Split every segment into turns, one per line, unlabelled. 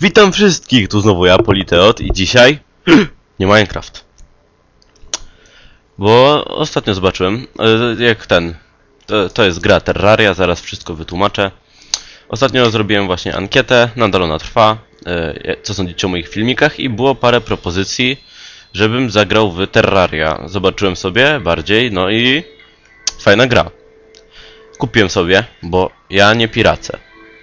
Witam wszystkich, tu znowu ja, Politeot i dzisiaj nie Minecraft. Bo ostatnio zobaczyłem, e, jak ten, to, to jest gra Terraria, zaraz wszystko wytłumaczę. Ostatnio zrobiłem właśnie ankietę, nadal ona trwa, e, co sądzicie o moich filmikach i było parę propozycji, żebym zagrał w Terraria. Zobaczyłem sobie bardziej, no i fajna gra. Kupiłem sobie, bo ja nie piracę.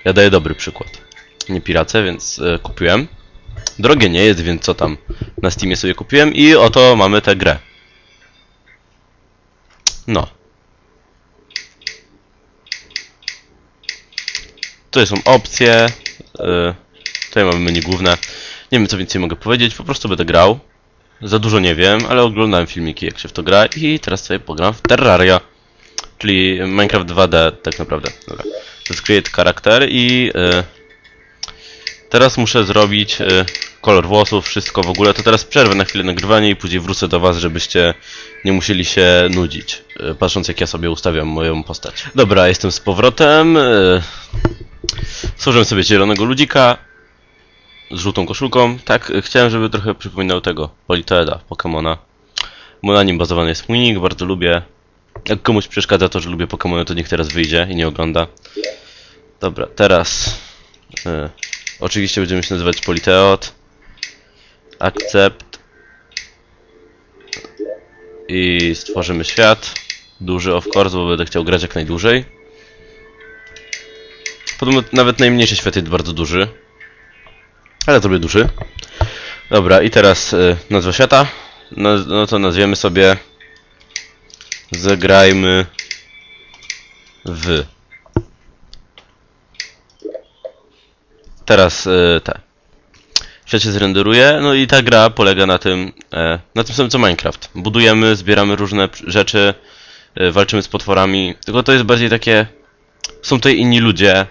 Ja daję dobry przykład. Nie piracę, więc e, kupiłem. Drogie nie jest, więc co tam na Steamie sobie kupiłem i oto mamy tę grę. No. Tutaj są opcje. e, tutaj mamy menu główne. Nie wiem co więcej mogę powiedzieć, po prostu będę grał. Za dużo nie wiem, ale oglądałem filmiki jak się w to gra i teraz sobie pogram w Terraria. Czyli Minecraft 2D tak naprawdę. Dobra. To jest create charakter i e, teraz muszę zrobić e, kolor włosów, wszystko w ogóle. To teraz przerwę na chwilę nagrywanie i później wrócę do was, żebyście nie musieli się nudzić, e, patrząc jak ja sobie ustawiam moją postać. Dobra, jestem z powrotem. Stworzyłem sobie zielonego ludzika z żółtą koszulką. Tak, e, chciałem, żeby trochę przypominał tego Politoeda, Pokemona. Na nim bazowany jest mój bardzo lubię. Jak komuś przeszkadza to, że lubię Pokémony, to niech teraz wyjdzie i nie ogląda. Dobra, teraz... E, oczywiście będziemy się nazywać Politeot. Akcept. I stworzymy świat. Duży of course, bo będę chciał grać jak najdłużej. Podobno nawet najmniejszy świat jest bardzo duży. Ale zrobię duży. Dobra, i teraz e, nazwa świata. No, no to nazwiemy sobie Zagrajmy w. Teraz e, te. Świat się zrenderuje, no i ta gra polega na tym, e, na tym samym co Minecraft. Budujemy, zbieramy różne rzeczy, e, walczymy z potworami, tylko to jest bardziej takie... Są tutaj inni ludzie,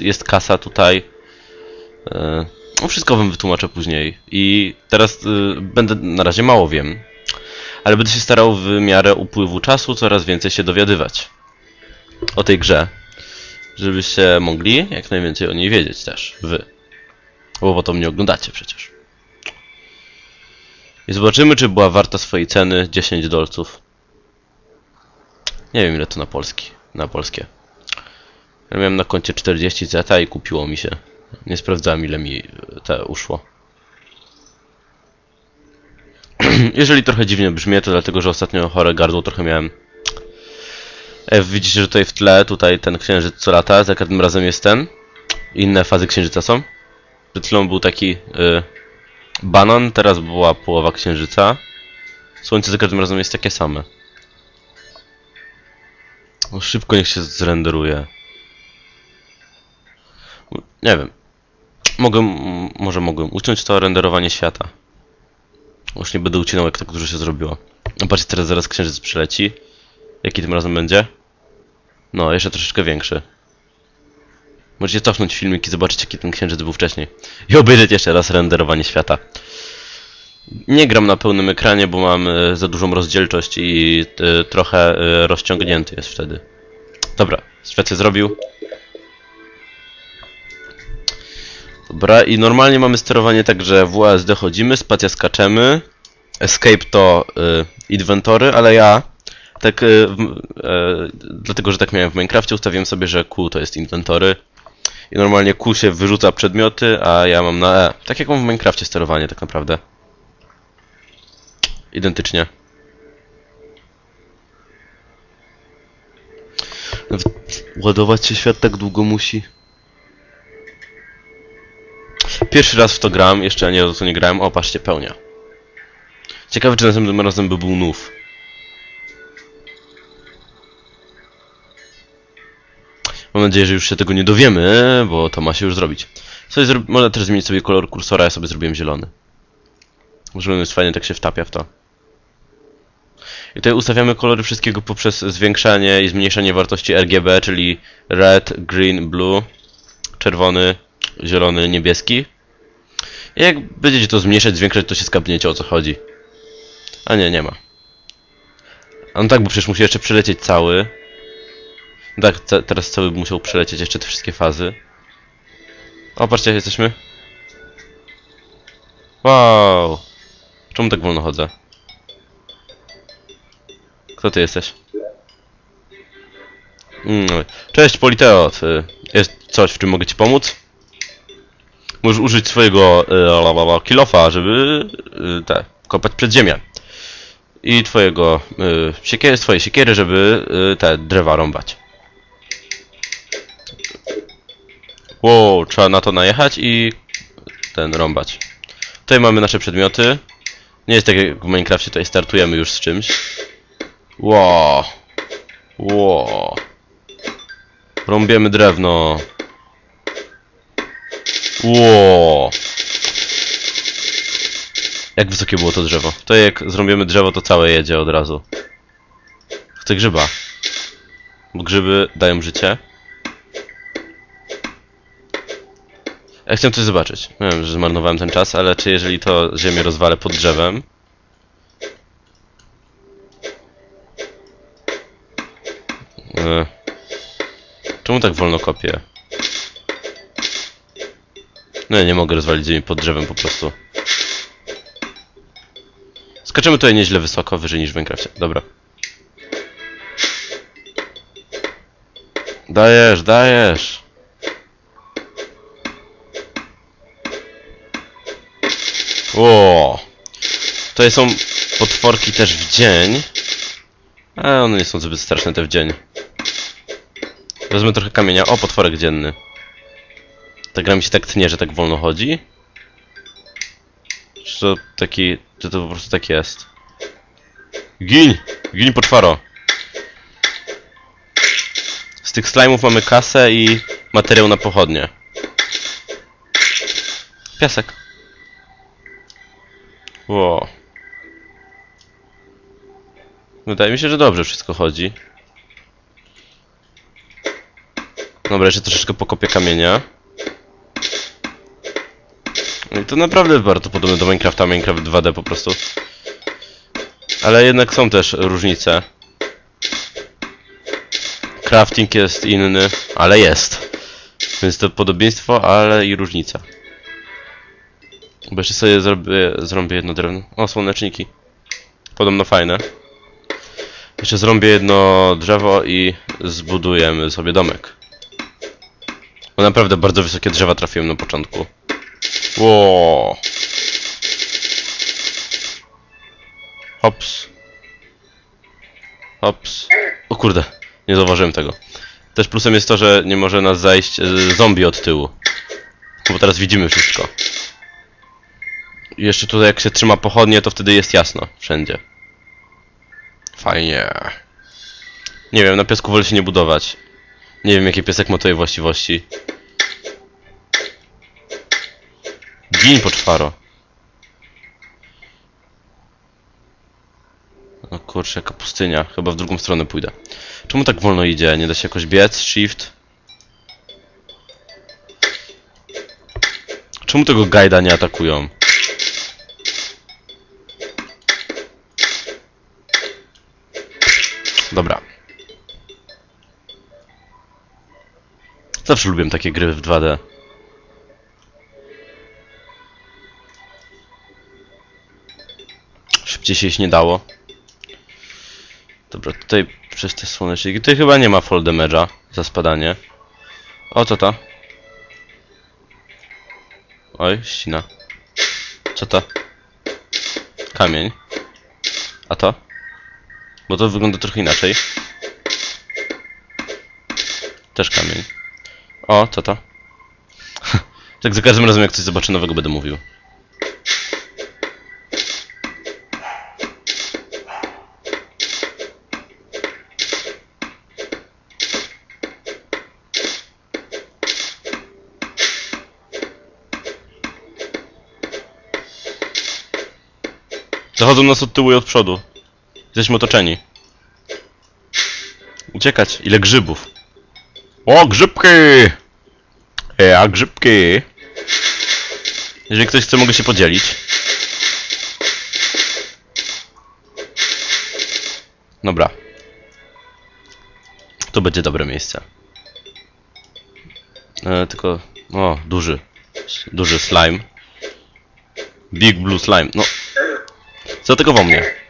jest kasa tutaj. No wszystko wam wytłumaczę później. I teraz będę, na razie mało wiem, ale będę się starał w miarę upływu czasu coraz więcej się dowiadywać o tej grze, żebyście mogli jak najwięcej o niej wiedzieć też, wy. Bo po to mnie oglądacie przecież. I zobaczymy, czy była warta swojej ceny 10 dolców. Nie wiem ile to na polski, na polskie. Ja miałem na koncie 40 zeta i kupiło mi się. Nie sprawdzałem ile mi te uszło. Jeżeli trochę dziwnie brzmię, to dlatego, że ostatnio chore gardło trochę miałem. Widzicie, że tutaj w tle, tutaj ten księżyc co lata, za każdym razem jest ten. Inne fazy księżyca są. Przed chwilą był taki y, banan, teraz była połowa księżyca. Słońce za każdym razem jest takie same. O, szybko niech się zrenderuje. Nie wiem. Mogę, może mogłem uciąć to renderowanie świata. Już nie będę ucinał jak tak dużo się zrobiło. No Patrzcie, teraz zaraz księżyc przyleci. Jaki tym razem będzie? No, jeszcze troszeczkę większy. Możecie cofnąć filmik i zobaczyć jaki ten księżyc był wcześniej. I obejrzeć jeszcze raz renderowanie świata. Nie gram na pełnym ekranie, bo mam e, za dużą rozdzielczość i e, trochę e, rozciągnięty jest wtedy. Dobra, świat się zrobił. Dobra, i normalnie mamy sterowanie tak, że w UASD chodzimy, spacja skaczemy, escape to y, inwentory, ale ja tak, w, y, dlatego że tak miałem w Minecrafcie, ustawiłem sobie, że Q to jest inwentory i normalnie Q się wyrzuca przedmioty, a ja mam na E. Tak jak mam w Minecrafcie sterowanie tak naprawdę. Identycznie. Ładować się świat tak długo musi. Pierwszy raz w to gram, jeszcze nie nie grałem. O, patrzcie, pełnia. Ciekawe, czy następnym razem by był nów. Mam nadzieję, że już się tego nie dowiemy, bo to ma się już zrobić. Sobie zro... Można też zmienić sobie kolor kursora, ja sobie zrobiłem zielony. Zielony jest fajnie, tak się wtapia w to. I tutaj ustawiamy kolory wszystkiego poprzez zwiększanie i zmniejszanie wartości RGB, czyli red, green, blue, czerwony, zielony, niebieski. I jak będziecie to zmniejszać, zwiększać, to się skapniecie o co chodzi. A nie, nie ma. A no tak, bo przecież musi jeszcze przelecieć cały. Tak, te, teraz cały musiał przelecieć jeszcze te wszystkie fazy. O, patrzcie, jesteśmy. Wow. Czemu tak wolno chodzę? Kto ty jesteś? Mm, Cześć, Politeot. Y, Jest coś, w czym mogę ci pomóc? Możesz użyć swojego la, kilofa, żeby y, te, kopać przed ziemię. I twojego siekiery, swojej siekiery, żeby te drzewa rąbać. Wow, trzeba na to najechać i ten rąbać. Tutaj mamy nasze przedmioty. Nie jest tak jak w Minecrafcie, tutaj startujemy już z czymś. Wow. Wow. Rąbiemy drewno. Wow. Jak wysokie było to drzewo? To jak zrobimy drzewo, to całe jedzie od razu. Chcę grzyba. Bo grzyby dają życie. Ja chcę coś zobaczyć. Wiem, że zmarnowałem ten czas, ale czy jeżeli to ziemię rozwalę pod drzewem... E, Czemu tak wolno kopię? No ja nie mogę rozwalić ziemi pod drzewem po prostu. Skaczemy tutaj nieźle wysoko, wyżej niż w Minecrafcie. Dobra. Dajesz, dajesz. Ło. Tutaj są potworki też w dzień. Ale one nie są zbyt straszne te w dzień. Wezmę trochę kamienia. O, potworek dzienny. Ta gra mi się tak tnie, że tak wolno chodzi. Czy to taki... Czy to po prostu tak jest? Gin! Gin potwaro! Z tych slime'ów mamy kasę i materiał na pochodnie. Piasek. Ło. Wydaje mi się, że dobrze wszystko chodzi. Dobra, jeszcze troszeczkę pokopię kamienia. No i to naprawdę bardzo podobne do Minecrafta, Minecraft 2D po prostu. Ale jednak są też różnice. Crafting jest inny, ale jest. Więc to podobieństwo, ale i różnica. Bo jeszcze sobie zrobię, zrobię jedno drewno. O, słoneczniki. Podobno fajne. Jeszcze zrobię jedno drzewo i zbudujemy sobie domek. Bo naprawdę bardzo wysokie drzewa trafiłem na początku. Ło. Hops. Hops. O kurde, nie zauważyłem tego. Też plusem jest to, że nie może nas zajść e, zombie od tyłu. Bo teraz widzimy wszystko. Jeszcze tutaj jak się trzyma pochodnie, to wtedy jest jasno. Wszędzie. Fajnie. Nie wiem, na piasku wolę się nie budować. Nie wiem, jakie piesek ma tutaj właściwości. Gin poczwaro. O kurczę, jaka pustynia. Chyba w drugą stronę pójdę. Czemu tak wolno idzie? Nie da się jakoś biec? Shift? Czemu tego guida nie atakują? Dobra. Zawsze lubiłem takie gry w 2D. Szybciej się nie dało. Dobra, tutaj przez te słoneczniki. Tutaj chyba nie ma fall damage'a za spadanie. O, co to? Oj, ścina. Co to? Kamień. A to? Bo to wygląda trochę inaczej. Też kamień. O, co to? tak za każdym razem jak coś zobaczę nowego będę mówił. Zachodzą nas od tyłu i od przodu. Jesteśmy otoczeni. Uciekać. Ile grzybów. O, grzybki! E, a grzybki. Jeżeli ktoś chce, mogę się podzielić. Dobra. To będzie dobre miejsce. E, tylko... O, duży. Duży slime. Big Blue Slime. No. Zaatakował mnie.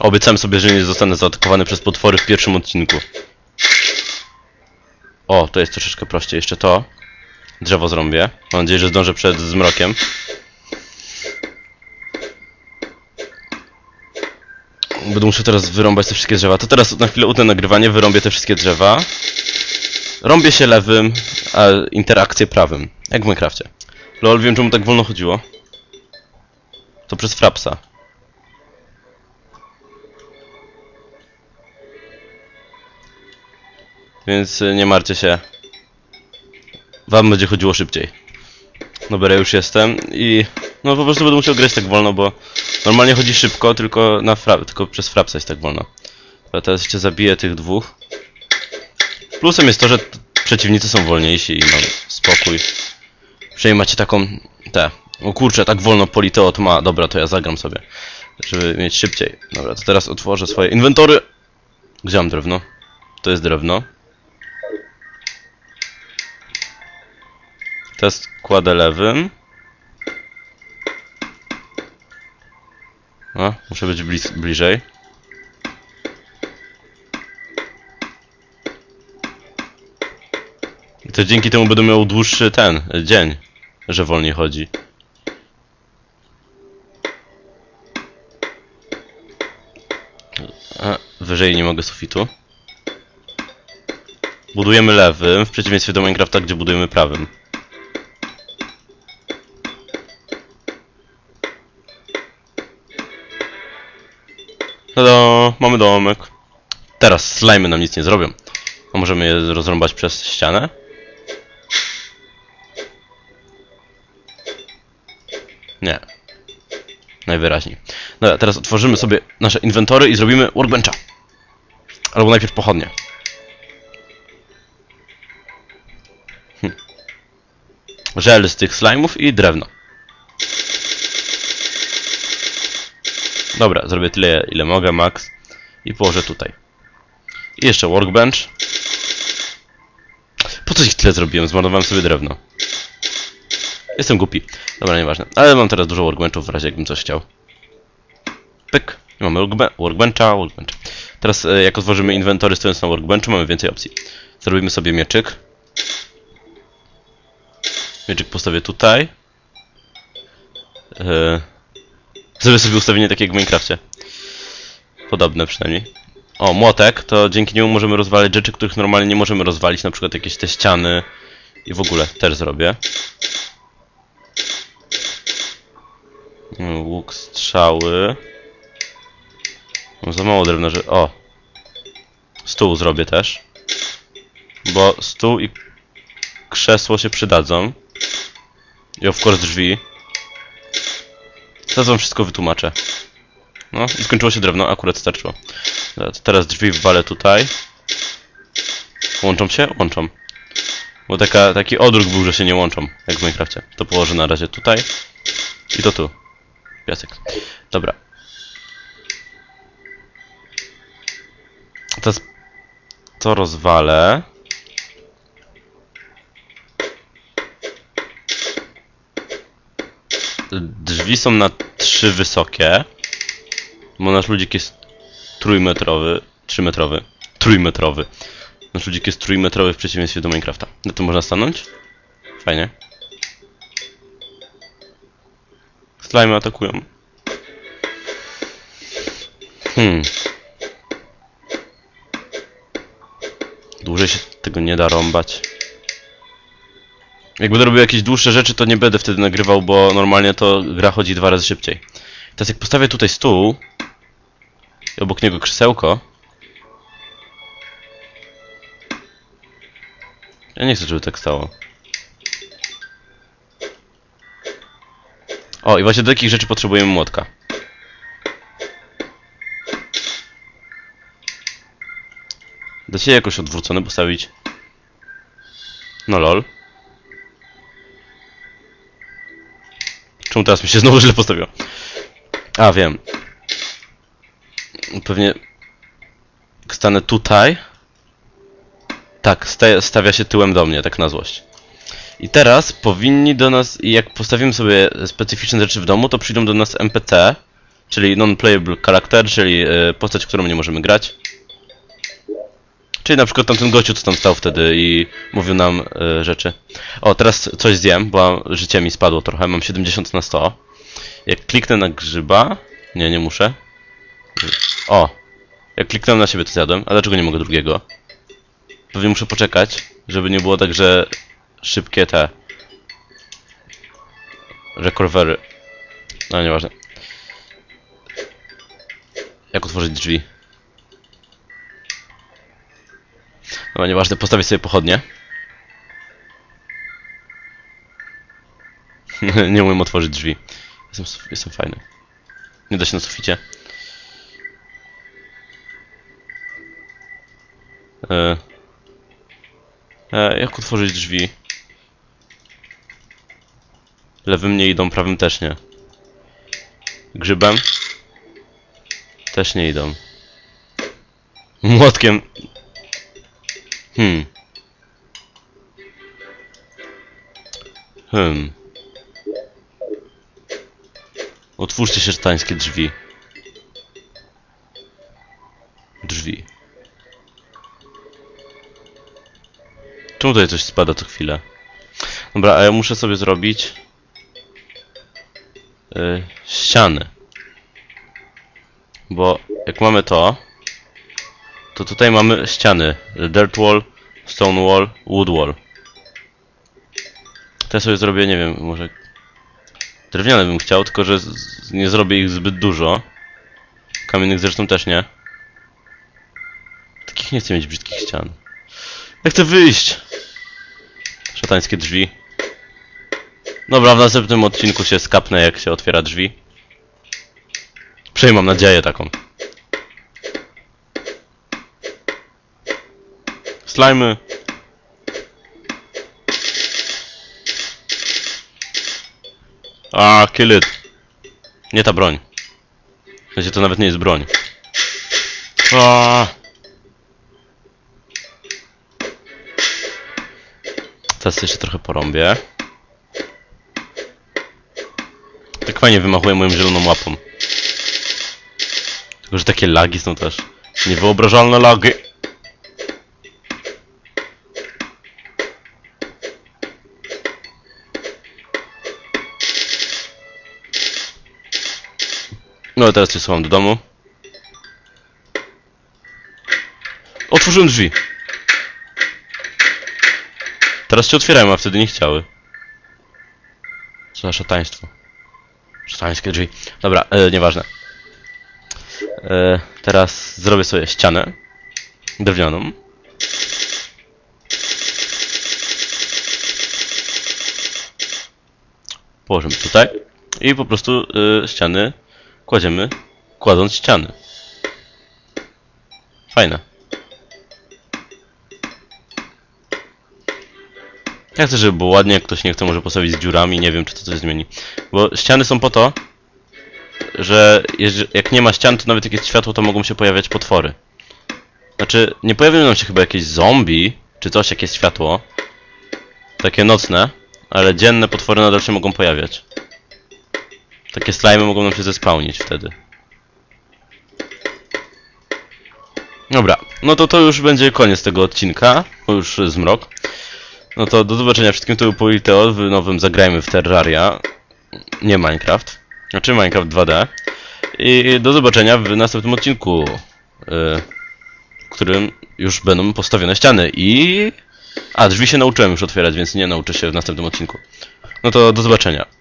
Obiecałem sobie, że nie zostanę zaatakowany przez potwory w pierwszym odcinku. O, to jest troszeczkę prościej. Jeszcze to. Drzewo zrąbię. Mam nadzieję, że zdążę przed zmrokiem. Będę musiał teraz wyrąbać te wszystkie drzewa. To teraz na chwilę utnę nagrywanie, wyrąbię te wszystkie drzewa. Rąbię się lewym, a interakcję prawym. Jak w Minecrafcie. Lol, wiem czemu tak wolno chodziło. To przez frapsa. Więc y, nie martwcie się. Wam będzie chodziło szybciej. Dobra, już jestem i... No po prostu będę musiał grać tak wolno, bo normalnie chodzi szybko, tylko na fra tylko przez frapsa jest tak wolno. Dobra, teraz jeszcze zabiję tych dwóch. Plusem jest to, że przeciwnicy są wolniejsi i mam spokój. Przynajmniej macie taką... te... O kurczę, tak wolno Politeot ma. Dobra, to ja zagram sobie. Żeby mieć szybciej. Dobra, to teraz otworzę swoje inwentory. Gdzie mam drewno? To jest drewno. Teraz kładę lewym. A, muszę być bliżej. I to dzięki temu będę miał dłuższy ten dzień, że wolniej chodzi. A, wyżej nie mogę sufitu. Budujemy lewym, w przeciwieństwie do Minecrafta, gdzie budujemy prawym. Tada, mamy domek. Teraz slimy nam nic nie zrobią. A możemy je rozrąbać przez ścianę? Nie. Najwyraźniej. Dobra, teraz otworzymy sobie nasze inwentory i zrobimy workbencha. Albo najpierw pochodnie. Hm. Żel z tych slime'ów i drewno. Dobra, zrobię tyle, ile mogę, max. I położę tutaj. I jeszcze workbench. Po co ich tyle zrobiłem? Zmarnowałem sobie drewno. Jestem głupi. Dobra, nieważne. Ale mam teraz dużo workbenchów w razie jakbym coś chciał. Pyk. I mamy workbe workbencha, workbench. Teraz e, jak otworzymy inwentory stojąc na workbenchu, mamy więcej opcji. Zrobimy sobie mieczyk. Mieczyk postawię tutaj. E, Zrobię sobie ustawienie takie jak w Minecrafcie. Podobne przynajmniej. O, młotek, to dzięki niemu możemy rozwalać rzeczy, których normalnie nie możemy rozwalić, na przykład jakieś te ściany i w ogóle też zrobię. Mm, Łuk, strzały. Mam za mało drewna, że... O! Stół zrobię też. Bo stół i krzesło się przydadzą. I of course drzwi. Teraz wam wszystko wytłumaczę. No i skończyło się drewno, akurat starczyło. Teraz drzwi wwalę tutaj. Łączą się? Łączą. Bo taka, taki odruch był, że się nie łączą, jak w Minecrafcie. To położę na razie tutaj. I to tu. Piasek. Dobra. Teraz to rozwalę. Drzwi są na trzy wysokie. Bo nasz ludzik jest trójmetrowy. Trzymetrowy. Trójmetrowy. Nasz ludzik jest trójmetrowy w przeciwieństwie do Minecrafta. Na tym można stanąć? Fajnie. Slime atakują. Hmm. Dłużej się tego nie da rąbać. Jak będę robił jakieś dłuższe rzeczy, to nie będę wtedy nagrywał, bo normalnie to gra chodzi dwa razy szybciej. Teraz jak postawię tutaj stół i obok niego krzesełko Ja nie chcę, żeby tak stało. O, i właśnie do takich rzeczy potrzebujemy młotka. Da się jakoś odwrócony postawić. No lol. Teraz mi się znowu źle postawiło? A, wiem. Pewnie... Stanę tutaj. Tak, sta- stawia się tyłem do mnie, tak na złość. I teraz powinni do nas, jak postawimy sobie specyficzne rzeczy w domu, to przyjdą do nas NPC, czyli non-playable character, czyli e, postać, którą nie możemy grać. Czyli na przykład tamten gościu, co tam stał wtedy i mówił nam e, rzeczy. O, teraz coś zjem, bo życie mi spadło trochę, mam 70 na 100. Jak kliknę na grzyba... Nie, nie muszę. O! Jak kliknąłem na siebie, to zjadłem. A dlaczego nie mogę drugiego? Pewnie muszę poczekać, żeby nie było tak, że szybkie te recovery. No nieważne. Jak otworzyć drzwi? No nieważne, postawię sobie pochodnie. nie umiem otworzyć drzwi. Jestem, jestem fajny. Nie da się na suficie. E, e, jak otworzyć drzwi? Lewym nie idą, prawym też nie. Grzybem? Też nie idą. Młotkiem. Hmm. Hmm. Otwórzcie się szatańskie drzwi. Drzwi. Czemu tutaj coś spada co chwilę? Dobra, a ja muszę sobie zrobić yy, ściany. Bo jak mamy to, to tutaj mamy ściany. Dirt wall, stone wall, wood wall. Ja sobie zrobię, nie wiem, może drewniane bym chciał, tylko że nie zrobię ich zbyt dużo. Kamiennych zresztą też nie. Takich nie chcę mieć brzydkich ścian. Ja chcę wyjść! Szatańskie drzwi. Dobra, w następnym odcinku się skapnę, jak się otwiera drzwi. Przynajmniej mam nadzieję taką. Slimy. A, kill it. Nie ta broń. W sensie to nawet nie jest broń. A. Teraz jeszcze trochę porąbię. Tak fajnie wymachuję moją zieloną łapą. Tylko, że takie lagi są też. Niewyobrażalne lagi. No teraz cię słucham do domu. Otworzyłem drzwi. Teraz się otwierają, a wtedy nie chciały. Co za szataństwo. Szatańskie drzwi. Dobra, e, nieważne. E, teraz zrobię sobie ścianę drewnianą. Położymy tutaj i po prostu e, ściany kładziemy, kładąc ściany. Fajne. Ja chcę, żeby było ładnie, ktoś nie chce, może postawić z dziurami, nie wiem, czy to coś zmieni. Bo ściany są po to, że jak nie ma ścian, to nawet jak jest światło, to mogą się pojawiać potwory. Znaczy, nie pojawią nam się chyba jakieś zombie, czy coś, jak jest światło. Takie nocne, ale dzienne potwory nadal się mogą pojawiać. Takie slimy mogą nam się zespałnić wtedy. Dobra, no to to już będzie koniec tego odcinka, bo już zmrok. No to do zobaczenia wszystkim, to był Politeo w nowym Zagrajmy w Terraria. Nie Minecraft. Znaczy Minecraft 2D. I do zobaczenia w następnym odcinku, yy, w którym już będą postawione ściany i... A, drzwi się nauczyłem już otwierać, więc nie nauczę się w następnym odcinku. No to do zobaczenia.